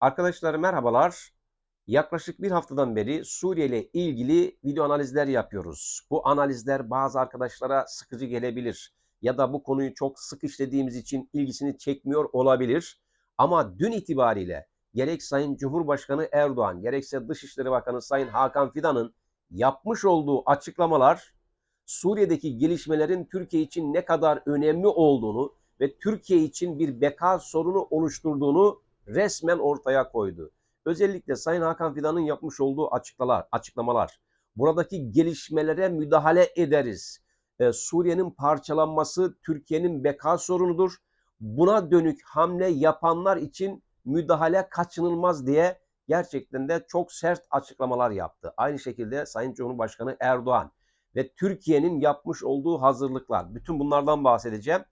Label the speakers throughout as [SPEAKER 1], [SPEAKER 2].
[SPEAKER 1] Arkadaşlar merhabalar. Yaklaşık bir haftadan beri Suriye ile ilgili video analizler yapıyoruz. Bu analizler bazı arkadaşlara sıkıcı gelebilir ya da bu konuyu çok sık işlediğimiz için ilgisini çekmiyor olabilir. Ama dün itibariyle gerek Sayın Cumhurbaşkanı Erdoğan gerekse Dışişleri Bakanı Sayın Hakan Fidan'ın yapmış olduğu açıklamalar Suriye'deki gelişmelerin Türkiye için ne kadar önemli olduğunu ve Türkiye için bir beka sorunu oluşturduğunu resmen ortaya koydu. Özellikle Sayın Hakan Fidan'ın yapmış olduğu açıklamalar, açıklamalar buradaki gelişmelere müdahale ederiz. Ee, Suriye'nin parçalanması Türkiye'nin beka sorunudur. Buna dönük hamle yapanlar için müdahale kaçınılmaz diye gerçekten de çok sert açıklamalar yaptı. Aynı şekilde Sayın Cumhurbaşkanı Erdoğan ve Türkiye'nin yapmış olduğu hazırlıklar. Bütün bunlardan bahsedeceğim.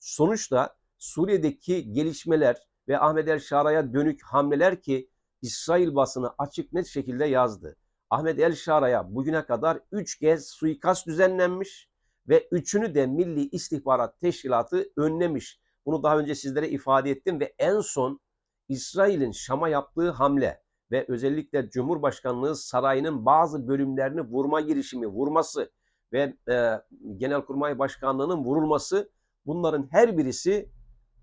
[SPEAKER 1] Sonuçta Suriye'deki gelişmeler ve Ahmet El Şara'ya dönük hamleler ki İsrail basını açık net şekilde yazdı. Ahmet El Şara'ya bugüne kadar 3 kez suikast düzenlenmiş ve üçünü de Milli İstihbarat Teşkilatı önlemiş. Bunu daha önce sizlere ifade ettim ve en son İsrail'in Şam'a yaptığı hamle ve özellikle Cumhurbaşkanlığı sarayının bazı bölümlerini vurma girişimi, vurması ve e, Genelkurmay Başkanlığı'nın vurulması bunların her birisi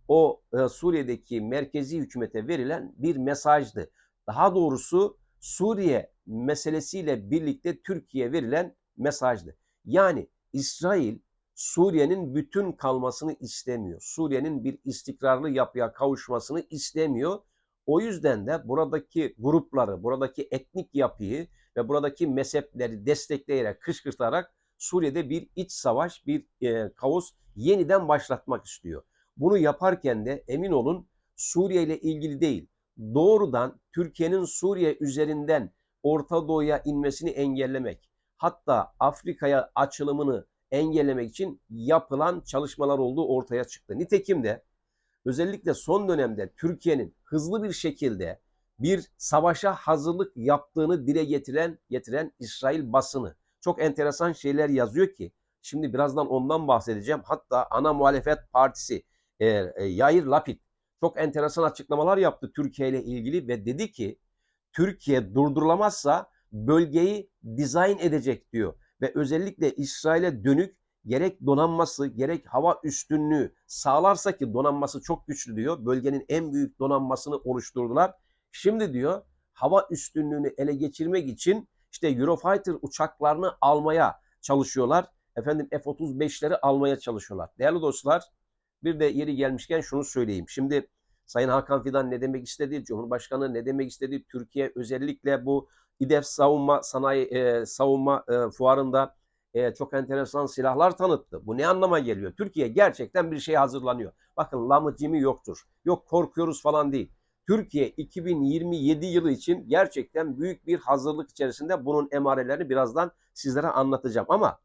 [SPEAKER 1] o e, Suriye'deki merkezi hükümete verilen bir mesajdı. Daha doğrusu Suriye meselesiyle birlikte Türkiye verilen mesajdı. Yani İsrail Suriye'nin bütün kalmasını istemiyor. Suriye'nin bir istikrarlı yapıya kavuşmasını istemiyor. O yüzden de buradaki grupları, buradaki etnik yapıyı ve buradaki mezhepleri destekleyerek, kışkırtarak Suriye'de bir iç savaş, bir e, kaos yeniden başlatmak istiyor. Bunu yaparken de emin olun Suriye ile ilgili değil, doğrudan Türkiye'nin Suriye üzerinden Orta Doğu'ya inmesini engellemek, hatta Afrika'ya açılımını engellemek için yapılan çalışmalar olduğu ortaya çıktı. Nitekim de özellikle son dönemde Türkiye'nin hızlı bir şekilde bir savaşa hazırlık yaptığını dile getiren getiren İsrail basını çok enteresan şeyler yazıyor ki şimdi birazdan ondan bahsedeceğim. Hatta ana muhalefet partisi e, e, Yair Lapid çok enteresan açıklamalar yaptı Türkiye ile ilgili ve dedi ki Türkiye durdurulamazsa bölgeyi dizayn edecek diyor ve özellikle İsrail'e dönük gerek donanması gerek hava üstünlüğü sağlarsa ki donanması çok güçlü diyor. Bölgenin en büyük donanmasını oluşturdular. Şimdi diyor hava üstünlüğünü ele geçirmek için işte Eurofighter uçaklarını almaya çalışıyorlar. Efendim F-35'leri almaya çalışıyorlar. Değerli dostlar bir de yeri gelmişken şunu söyleyeyim. Şimdi Sayın Hakan Fidan ne demek istedi? Cumhurbaşkanı ne demek istedi? Türkiye özellikle bu İDEF savunma sanayi e, savunma e, fuarında e, çok enteresan silahlar tanıttı. Bu ne anlama geliyor? Türkiye gerçekten bir şey hazırlanıyor. Bakın lamıcimi yoktur. Yok korkuyoruz falan değil. Türkiye 2027 yılı için gerçekten büyük bir hazırlık içerisinde bunun emarelerini birazdan sizlere anlatacağım. Ama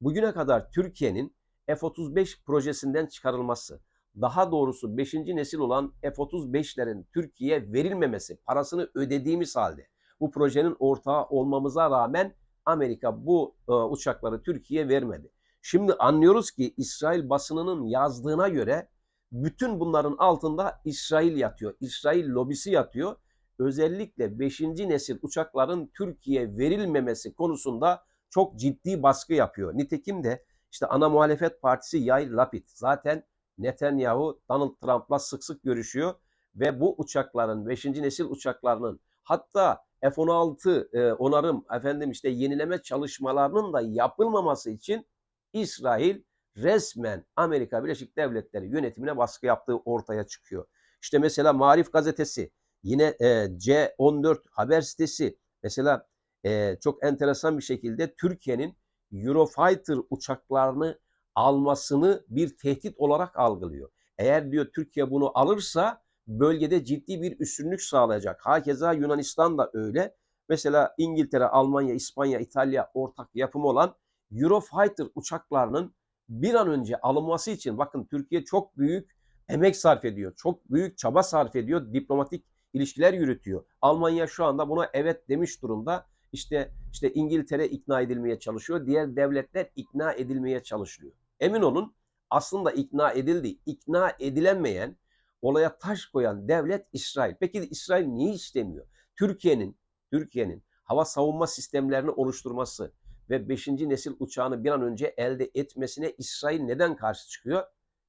[SPEAKER 1] bugüne kadar Türkiye'nin F-35 projesinden çıkarılması, daha doğrusu 5. nesil olan F-35'lerin Türkiye'ye verilmemesi, parasını ödediğimiz halde bu projenin ortağı olmamıza rağmen Amerika bu e, uçakları Türkiye'ye vermedi. Şimdi anlıyoruz ki İsrail basınının yazdığına göre bütün bunların altında İsrail yatıyor. İsrail lobisi yatıyor. Özellikle 5. nesil uçakların Türkiye'ye verilmemesi konusunda çok ciddi baskı yapıyor. Nitekim de işte ana muhalefet partisi Yair Lapid zaten Netanyahu Donald Trump'la sık sık görüşüyor ve bu uçakların 5. nesil uçaklarının hatta F-16 e, onarım efendim işte yenileme çalışmalarının da yapılmaması için İsrail resmen Amerika Birleşik Devletleri yönetimine baskı yaptığı ortaya çıkıyor. İşte mesela Marif gazetesi, yine e, C14 haber sitesi mesela e, çok enteresan bir şekilde Türkiye'nin Eurofighter uçaklarını almasını bir tehdit olarak algılıyor. Eğer diyor Türkiye bunu alırsa bölgede ciddi bir üstünlük sağlayacak. Hakeza Yunanistan da öyle. Mesela İngiltere, Almanya, İspanya, İtalya ortak yapımı olan Eurofighter uçaklarının bir an önce alınması için bakın Türkiye çok büyük emek sarf ediyor. Çok büyük çaba sarf ediyor. Diplomatik ilişkiler yürütüyor. Almanya şu anda buna evet demiş durumda. İşte işte İngiltere ikna edilmeye çalışıyor. Diğer devletler ikna edilmeye çalışıyor. Emin olun aslında ikna edildi. İkna edilemeyen olaya taş koyan devlet İsrail. Peki İsrail niye istemiyor? Türkiye'nin Türkiye'nin hava savunma sistemlerini oluşturması ve 5. nesil uçağını bir an önce elde etmesine İsrail neden karşı çıkıyor?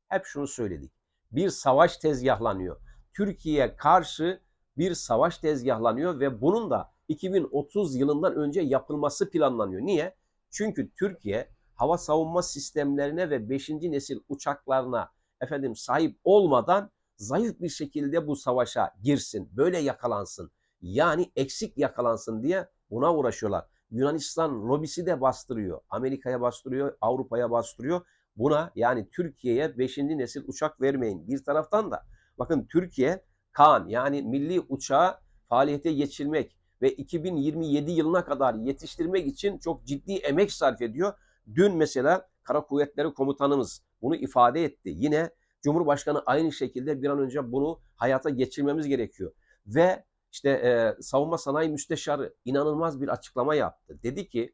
[SPEAKER 1] Hep şunu söyledik. Bir savaş tezgahlanıyor. Türkiye karşı bir savaş tezgahlanıyor ve bunun da 2030 yılından önce yapılması planlanıyor. Niye? Çünkü Türkiye hava savunma sistemlerine ve 5. nesil uçaklarına efendim sahip olmadan zayıf bir şekilde bu savaşa girsin, böyle yakalansın. Yani eksik yakalansın diye buna uğraşıyorlar. Yunanistan lobisi de bastırıyor. Amerika'ya bastırıyor, Avrupa'ya bastırıyor. Buna yani Türkiye'ye 5. nesil uçak vermeyin. Bir taraftan da bakın Türkiye Kaan yani milli uçağı faaliyete geçirmek ve 2027 yılına kadar yetiştirmek için çok ciddi emek sarf ediyor. Dün mesela Kara Kuvvetleri Komutanımız bunu ifade etti. Yine Cumhurbaşkanı aynı şekilde bir an önce bunu hayata geçirmemiz gerekiyor. Ve işte e, Savunma Sanayi Müsteşarı inanılmaz bir açıklama yaptı. Dedi ki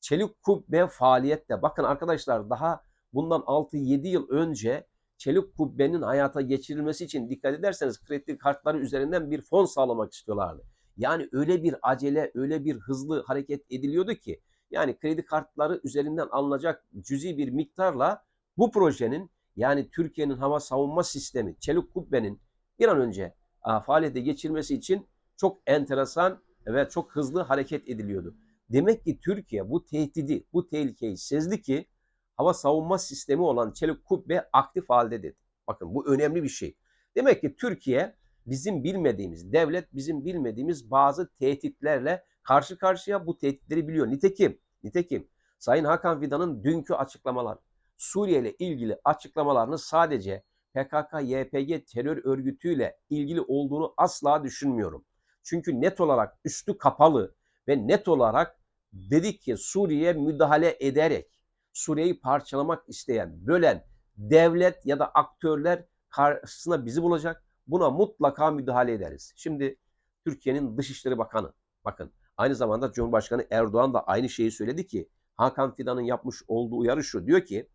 [SPEAKER 1] çelik kubbe faaliyette. Bakın arkadaşlar daha bundan 6-7 yıl önce çelik kubbenin hayata geçirilmesi için dikkat ederseniz kredi kartları üzerinden bir fon sağlamak istiyorlardı. Yani öyle bir acele, öyle bir hızlı hareket ediliyordu ki yani kredi kartları üzerinden alınacak cüzi bir miktarla bu projenin yani Türkiye'nin hava savunma sistemi Çelik Kubbe'nin bir an önce faaliyete geçirmesi için çok enteresan ve çok hızlı hareket ediliyordu. Demek ki Türkiye bu tehdidi, bu tehlikeyi sezdi ki hava savunma sistemi olan Çelik Kubbe aktif halde dedi. Bakın bu önemli bir şey. Demek ki Türkiye bizim bilmediğimiz, devlet bizim bilmediğimiz bazı tehditlerle karşı karşıya bu tehditleri biliyor. Nitekim, nitekim Sayın Hakan Fidan'ın dünkü açıklamalar, Suriye ile ilgili açıklamalarını sadece PKK-YPG terör örgütüyle ilgili olduğunu asla düşünmüyorum. Çünkü net olarak üstü kapalı ve net olarak dedik ki Suriye'ye müdahale ederek Suriye'yi parçalamak isteyen, bölen devlet ya da aktörler karşısına bizi bulacak. Buna mutlaka müdahale ederiz. Şimdi Türkiye'nin Dışişleri Bakanı, bakın aynı zamanda Cumhurbaşkanı Erdoğan da aynı şeyi söyledi ki Hakan Fidan'ın yapmış olduğu uyarı şu. Diyor ki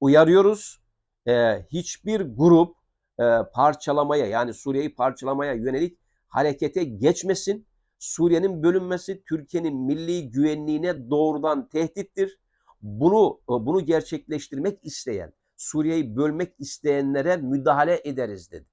[SPEAKER 1] uyarıyoruz e, hiçbir grup e, parçalamaya yani Suriye'yi parçalamaya yönelik harekete geçmesin. Suriye'nin bölünmesi Türkiye'nin milli güvenliğine doğrudan tehdittir. Bunu e, bunu gerçekleştirmek isteyen, Suriye'yi bölmek isteyenlere müdahale ederiz dedi.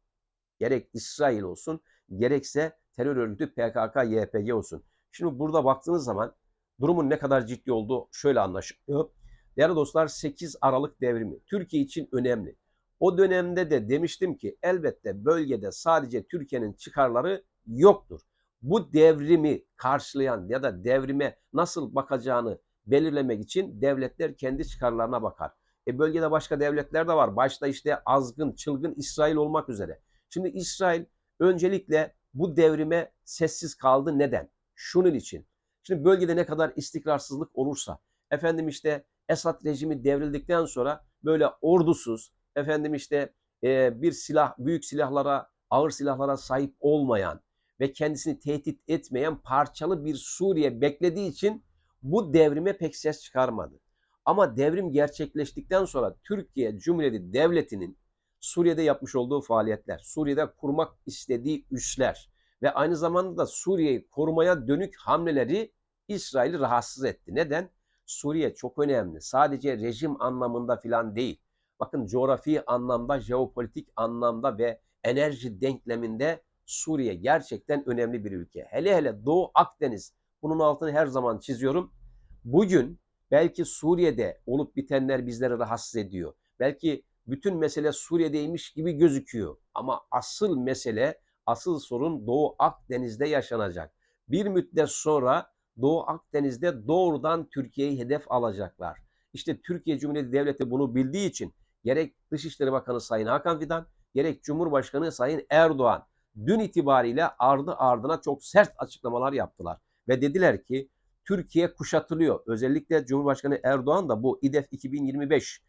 [SPEAKER 1] Gerek İsrail olsun, gerekse terör örgütü PKK, YPG olsun. Şimdi burada baktığınız zaman durumun ne kadar ciddi olduğu şöyle anlaşılıyor. Değerli dostlar 8 Aralık devrimi Türkiye için önemli. O dönemde de demiştim ki elbette bölgede sadece Türkiye'nin çıkarları yoktur. Bu devrimi karşılayan ya da devrime nasıl bakacağını belirlemek için devletler kendi çıkarlarına bakar. E bölgede başka devletler de var. Başta işte azgın, çılgın İsrail olmak üzere. Şimdi İsrail öncelikle bu devrime sessiz kaldı. Neden? Şunun için. Şimdi bölgede ne kadar istikrarsızlık olursa, efendim işte Esad rejimi devrildikten sonra böyle ordusuz, efendim işte e, bir silah, büyük silahlara, ağır silahlara sahip olmayan ve kendisini tehdit etmeyen parçalı bir Suriye beklediği için bu devrime pek ses çıkarmadı. Ama devrim gerçekleştikten sonra Türkiye Cumhuriyeti Devleti'nin Suriye'de yapmış olduğu faaliyetler, Suriye'de kurmak istediği üsler ve aynı zamanda da Suriye'yi korumaya dönük hamleleri İsrail'i rahatsız etti. Neden? Suriye çok önemli. Sadece rejim anlamında filan değil. Bakın coğrafi anlamda, jeopolitik anlamda ve enerji denkleminde Suriye gerçekten önemli bir ülke. Hele hele Doğu Akdeniz bunun altını her zaman çiziyorum. Bugün belki Suriye'de olup bitenler bizleri rahatsız ediyor. Belki bütün mesele Suriye'deymiş gibi gözüküyor. Ama asıl mesele, asıl sorun Doğu Akdeniz'de yaşanacak. Bir müddet sonra Doğu Akdeniz'de doğrudan Türkiye'yi hedef alacaklar. İşte Türkiye Cumhuriyeti Devleti bunu bildiği için gerek Dışişleri Bakanı Sayın Hakan Fidan, gerek Cumhurbaşkanı Sayın Erdoğan dün itibariyle ardı ardına çok sert açıklamalar yaptılar. Ve dediler ki Türkiye kuşatılıyor. Özellikle Cumhurbaşkanı Erdoğan da bu İDEF 2025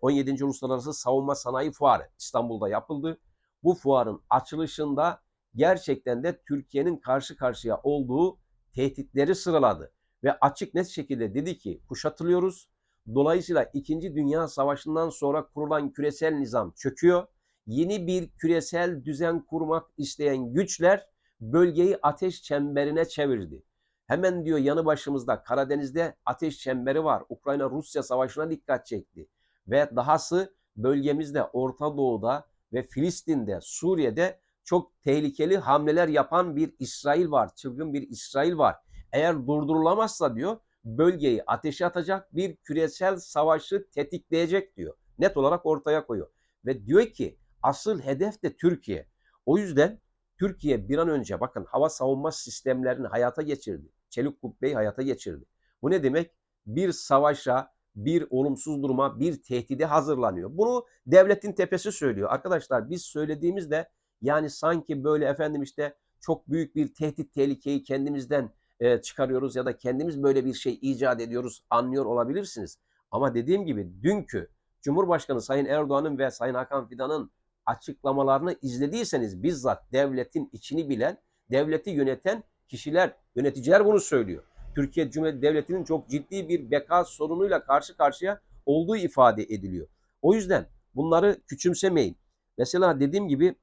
[SPEAKER 1] 17. Uluslararası Savunma Sanayi Fuarı İstanbul'da yapıldı. Bu fuarın açılışında gerçekten de Türkiye'nin karşı karşıya olduğu tehditleri sıraladı. Ve açık net şekilde dedi ki kuşatılıyoruz. Dolayısıyla 2. Dünya Savaşı'ndan sonra kurulan küresel nizam çöküyor. yeni bir küresel düzen kurmak isteyen güçler bölgeyi ateş çemberine çevirdi. Hemen diyor yanı başımızda Karadeniz'de ateş çemberi var. Ukrayna-Rusya savaşına dikkat çekti. Ve dahası bölgemizde Orta Doğu'da ve Filistin'de, Suriye'de çok tehlikeli hamleler yapan bir İsrail var. Çılgın bir İsrail var. Eğer durdurulamazsa diyor bölgeyi ateşe atacak bir küresel savaşı tetikleyecek diyor. Net olarak ortaya koyuyor. Ve diyor ki asıl hedef de Türkiye. O yüzden Türkiye bir an önce bakın hava savunma sistemlerini hayata geçirdi. Çelik kubbeyi hayata geçirdi. Bu ne demek? Bir savaşa, bir olumsuz duruma, bir tehdide hazırlanıyor. Bunu devletin tepesi söylüyor. Arkadaşlar biz söylediğimizde yani sanki böyle efendim işte çok büyük bir tehdit tehlikeyi kendimizden e, çıkarıyoruz ya da kendimiz böyle bir şey icat ediyoruz anlıyor olabilirsiniz. Ama dediğim gibi dünkü Cumhurbaşkanı Sayın Erdoğan'ın ve Sayın Hakan Fidan'ın açıklamalarını izlediyseniz bizzat devletin içini bilen, devleti yöneten kişiler, yöneticiler bunu söylüyor. Türkiye Cumhuriyeti Devleti'nin çok ciddi bir beka sorunuyla karşı karşıya olduğu ifade ediliyor. O yüzden bunları küçümsemeyin. Mesela dediğim gibi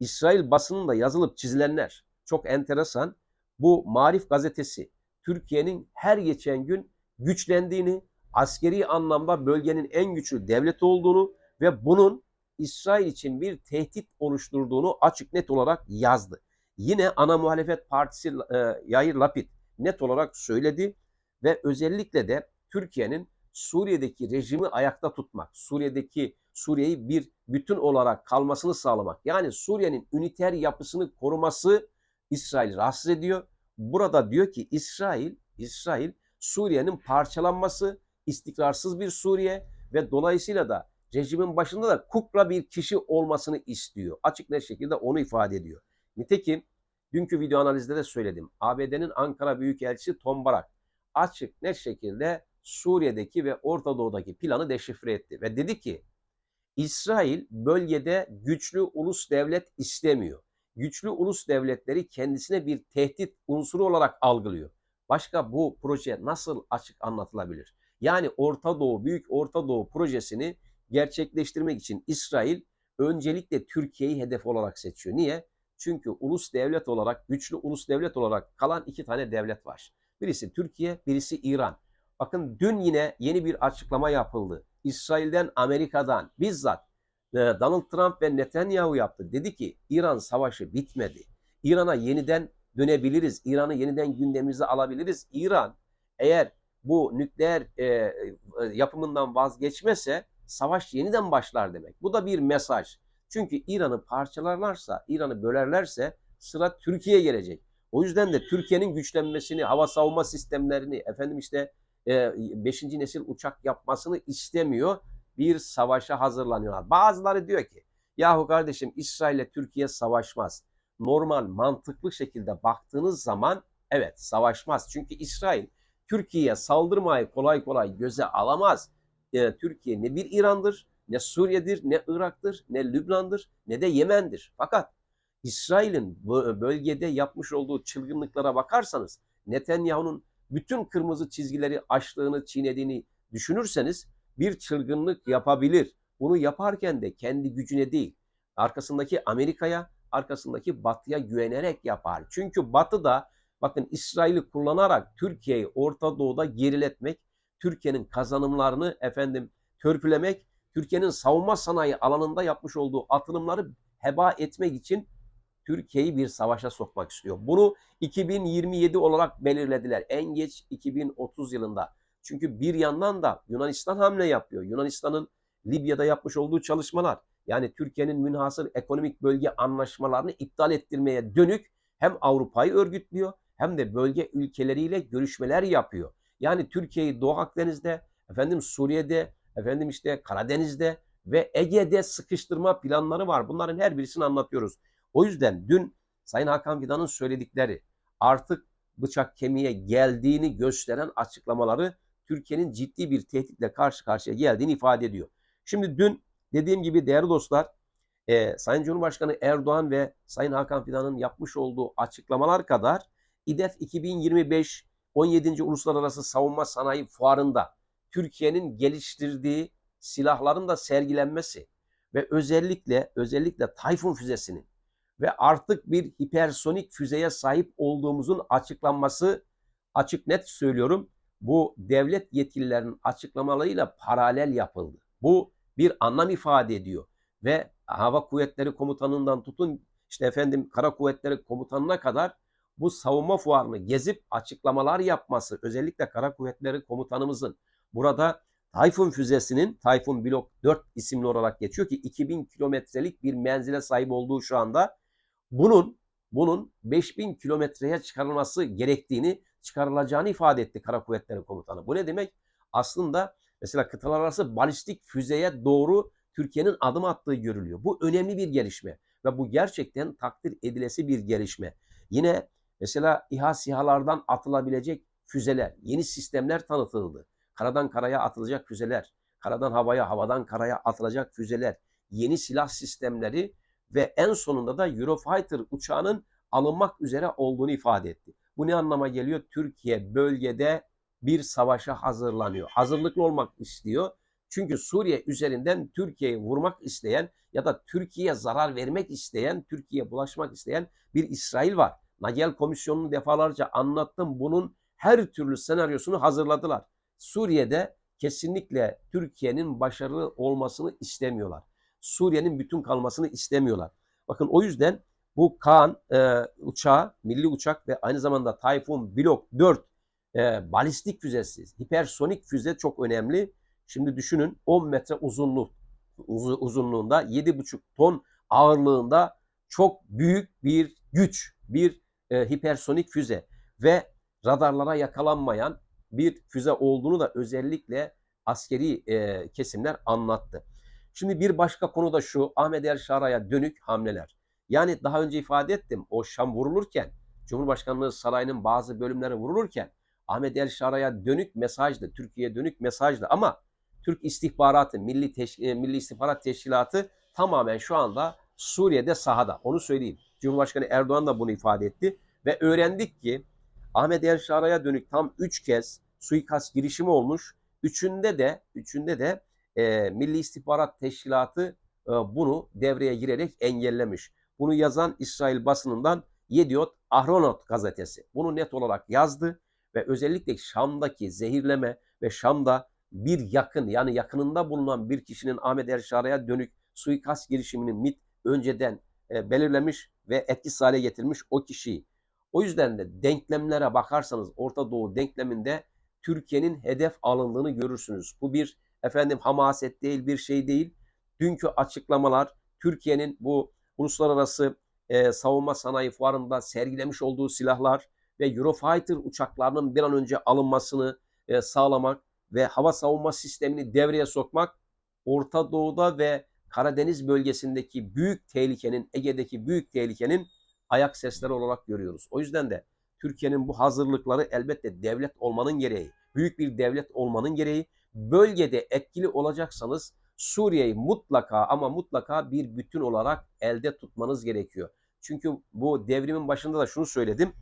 [SPEAKER 1] İsrail basınında yazılıp çizilenler çok enteresan. Bu Marif gazetesi Türkiye'nin her geçen gün güçlendiğini, askeri anlamda bölgenin en güçlü devleti olduğunu ve bunun İsrail için bir tehdit oluşturduğunu açık net olarak yazdı. Yine ana muhalefet partisi e, Yair Lapid net olarak söyledi ve özellikle de Türkiye'nin Suriye'deki rejimi ayakta tutmak, Suriye'deki Suriye'yi bir bütün olarak kalmasını sağlamak. Yani Suriye'nin üniter yapısını koruması İsrail rahatsız ediyor. Burada diyor ki İsrail, İsrail Suriye'nin parçalanması, istikrarsız bir Suriye ve dolayısıyla da rejimin başında da kukla bir kişi olmasını istiyor. Açık net şekilde onu ifade ediyor. Nitekim dünkü video analizde de söyledim. ABD'nin Ankara Büyükelçisi Tom Barak açık net şekilde Suriye'deki ve Orta Doğu'daki planı deşifre etti ve dedi ki İsrail bölgede güçlü ulus devlet istemiyor. Güçlü ulus devletleri kendisine bir tehdit unsuru olarak algılıyor. Başka bu proje nasıl açık anlatılabilir? Yani Orta Doğu, Büyük Orta Doğu projesini gerçekleştirmek için İsrail öncelikle Türkiye'yi hedef olarak seçiyor. Niye? Çünkü ulus devlet olarak, güçlü ulus devlet olarak kalan iki tane devlet var. Birisi Türkiye, birisi İran. Bakın dün yine yeni bir açıklama yapıldı. İsrail'den, Amerika'dan bizzat e, Donald Trump ve Netanyahu yaptı. Dedi ki İran savaşı bitmedi. İran'a yeniden dönebiliriz. İran'ı yeniden gündemimize alabiliriz. İran eğer bu nükleer e, e, yapımından vazgeçmese savaş yeniden başlar demek. Bu da bir mesaj. Çünkü İran'ı parçalarlarsa, İran'ı bölerlerse sıra Türkiye'ye gelecek. O yüzden de Türkiye'nin güçlenmesini, hava savunma sistemlerini, efendim işte 5. E, nesil uçak yapmasını istemiyor. Bir savaşa hazırlanıyorlar. Bazıları diyor ki, yahu kardeşim İsrail ile Türkiye savaşmaz. Normal, mantıklı şekilde baktığınız zaman evet savaşmaz. Çünkü İsrail Türkiye'ye saldırmayı kolay kolay göze alamaz. Ee, Türkiye ne bir İran'dır, ne Suriye'dir, ne Irak'tır, ne Lübnan'dır, ne de Yemen'dir. Fakat İsrail'in bölgede yapmış olduğu çılgınlıklara bakarsanız Netanyahu'nun bütün kırmızı çizgileri aştığını, çiğnediğini düşünürseniz bir çılgınlık yapabilir. Bunu yaparken de kendi gücüne değil, arkasındaki Amerika'ya, arkasındaki Batı'ya güvenerek yapar. Çünkü Batı da bakın İsrail'i kullanarak Türkiye'yi Orta Doğu'da geriletmek, Türkiye'nin kazanımlarını efendim törpülemek, Türkiye'nin savunma sanayi alanında yapmış olduğu atılımları heba etmek için Türkiye'yi bir savaşa sokmak istiyor. Bunu 2027 olarak belirlediler. En geç 2030 yılında. Çünkü bir yandan da Yunanistan hamle yapıyor. Yunanistan'ın Libya'da yapmış olduğu çalışmalar yani Türkiye'nin münhasır ekonomik bölge anlaşmalarını iptal ettirmeye dönük hem Avrupa'yı örgütlüyor hem de bölge ülkeleriyle görüşmeler yapıyor. Yani Türkiye'yi Doğu Akdeniz'de, efendim Suriye'de, efendim işte Karadeniz'de ve Ege'de sıkıştırma planları var. Bunların her birisini anlatıyoruz. O yüzden dün Sayın Hakan Fidan'ın söyledikleri artık bıçak kemiğe geldiğini gösteren açıklamaları Türkiye'nin ciddi bir tehditle karşı karşıya geldiğini ifade ediyor. Şimdi dün dediğim gibi değerli dostlar e, Sayın Cumhurbaşkanı Erdoğan ve Sayın Hakan Fidan'ın yapmış olduğu açıklamalar kadar İDEF 2025 17. Uluslararası Savunma Sanayi Fuarı'nda Türkiye'nin geliştirdiği silahların da sergilenmesi ve özellikle özellikle Tayfun füzesinin ve artık bir hipersonik füzeye sahip olduğumuzun açıklanması açık net söylüyorum. Bu devlet yetkililerinin açıklamalarıyla paralel yapıldı. Bu bir anlam ifade ediyor ve Hava Kuvvetleri Komutanı'ndan tutun işte efendim Kara Kuvvetleri Komutanı'na kadar bu savunma fuarını gezip açıklamalar yapması özellikle Kara Kuvvetleri Komutanımızın burada Tayfun füzesinin Tayfun Blok 4 isimli olarak geçiyor ki 2000 kilometrelik bir menzile sahip olduğu şu anda bunun bunun 5000 kilometreye çıkarılması gerektiğini çıkarılacağını ifade etti Kara Kuvvetleri Komutanı. Bu ne demek? Aslında mesela kıtalar arası balistik füzeye doğru Türkiye'nin adım attığı görülüyor. Bu önemli bir gelişme ve bu gerçekten takdir edilesi bir gelişme. Yine mesela İHA SİHA'lardan atılabilecek füzeler, yeni sistemler tanıtıldı. Karadan karaya atılacak füzeler, karadan havaya, havadan karaya atılacak füzeler, yeni silah sistemleri ve en sonunda da Eurofighter uçağının alınmak üzere olduğunu ifade etti. Bu ne anlama geliyor? Türkiye bölgede bir savaşa hazırlanıyor. Hazırlıklı olmak istiyor. Çünkü Suriye üzerinden Türkiye'yi vurmak isteyen ya da Türkiye'ye zarar vermek isteyen, Türkiye'ye bulaşmak isteyen bir İsrail var. Nagel Komisyonu'nu defalarca anlattım. Bunun her türlü senaryosunu hazırladılar. Suriye'de kesinlikle Türkiye'nin başarılı olmasını istemiyorlar. Suriye'nin bütün kalmasını istemiyorlar. Bakın o yüzden bu Kaan e, uçağı, milli uçak ve aynı zamanda Tayfun Blok 4 e, balistik füzesi, hipersonik füze çok önemli. Şimdi düşünün 10 metre uzunluk uz, uzunluğunda 7,5 ton ağırlığında çok büyük bir güç, bir e, hipersonik füze ve radarlara yakalanmayan bir füze olduğunu da özellikle askeri e, kesimler anlattı. Şimdi bir başka konu da şu Ahmet El dönük hamleler. Yani daha önce ifade ettim o Şam vurulurken Cumhurbaşkanlığı Sarayı'nın bazı bölümleri vurulurken Ahmet El dönük mesajdı, Türkiye'ye dönük mesajdı ama Türk İstihbaratı, Milli, Teş e, Milli İstihbarat Teşkilatı tamamen şu anda Suriye'de sahada. Onu söyleyeyim. Cumhurbaşkanı Erdoğan da bunu ifade etti ve öğrendik ki Ahmet El dönük tam 3 kez suikast girişimi olmuş. Üçünde de üçünde de e, Milli İstihbarat Teşkilatı e, bunu devreye girerek engellemiş. Bunu yazan İsrail basınından Yediot Ahronot gazetesi. Bunu net olarak yazdı ve özellikle Şam'daki zehirleme ve Şam'da bir yakın yani yakınında bulunan bir kişinin Ahmet Erşara'ya dönük suikast girişiminin MIT önceden e, belirlemiş ve etkisiz hale getirmiş o kişiyi. O yüzden de denklemlere bakarsanız Orta Doğu denkleminde Türkiye'nin hedef alındığını görürsünüz. Bu bir efendim hamaset değil bir şey değil. Dünkü açıklamalar Türkiye'nin bu uluslararası e, savunma sanayi fuarında sergilemiş olduğu silahlar ve Eurofighter uçaklarının bir an önce alınmasını e, sağlamak ve hava savunma sistemini devreye sokmak Orta Doğu'da ve Karadeniz bölgesindeki büyük tehlikenin, Ege'deki büyük tehlikenin ayak sesleri olarak görüyoruz. O yüzden de Türkiye'nin bu hazırlıkları elbette devlet olmanın gereği, büyük bir devlet olmanın gereği. Bölgede etkili olacaksanız Suriye'yi mutlaka ama mutlaka bir bütün olarak elde tutmanız gerekiyor. Çünkü bu devrimin başında da şunu söyledim.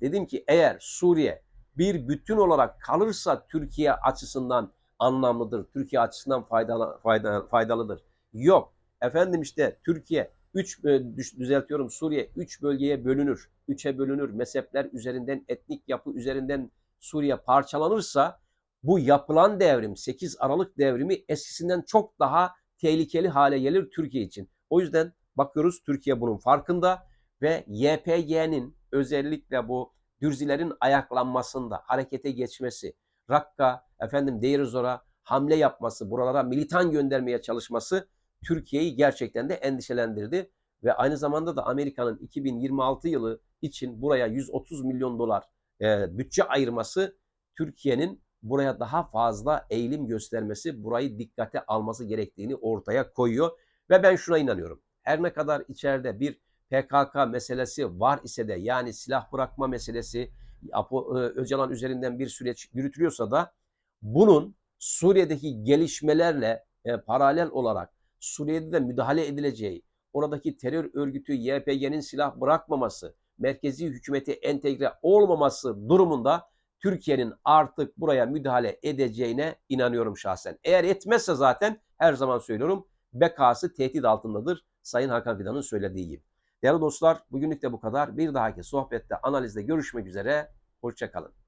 [SPEAKER 1] Dedim ki eğer Suriye bir bütün olarak kalırsa Türkiye açısından anlamlıdır. Türkiye açısından faydalı, faydalı, faydalıdır. Yok. Efendim işte Türkiye 3 e, düzeltiyorum Suriye 3 bölgeye bölünür. 3'e bölünür. Mezhepler üzerinden, etnik yapı üzerinden Suriye parçalanırsa bu yapılan devrim 8 Aralık devrimi eskisinden çok daha tehlikeli hale gelir Türkiye için. O yüzden bakıyoruz Türkiye bunun farkında ve YPG'nin özellikle bu Dürzilerin ayaklanmasında harekete geçmesi, Rakka, efendim Deirizor'a hamle yapması, buralara militan göndermeye çalışması Türkiye'yi gerçekten de endişelendirdi. Ve aynı zamanda da Amerika'nın 2026 yılı için buraya 130 milyon dolar e, bütçe ayırması Türkiye'nin buraya daha fazla eğilim göstermesi, burayı dikkate alması gerektiğini ortaya koyuyor. Ve ben şuna inanıyorum. Her ne kadar içeride bir PKK meselesi var ise de yani silah bırakma meselesi e, Öcalan üzerinden bir süreç yürütülüyorsa da bunun Suriye'deki gelişmelerle e, paralel olarak Suriye'de de müdahale edileceği, oradaki terör örgütü YPG'nin silah bırakmaması, merkezi hükümeti entegre olmaması durumunda Türkiye'nin artık buraya müdahale edeceğine inanıyorum şahsen. Eğer etmezse zaten her zaman söylüyorum bekası tehdit altındadır. Sayın Hakan Fidan'ın söylediği gibi. Değerli dostlar bugünlük de bu kadar. Bir dahaki sohbette analizde görüşmek üzere. Hoşçakalın.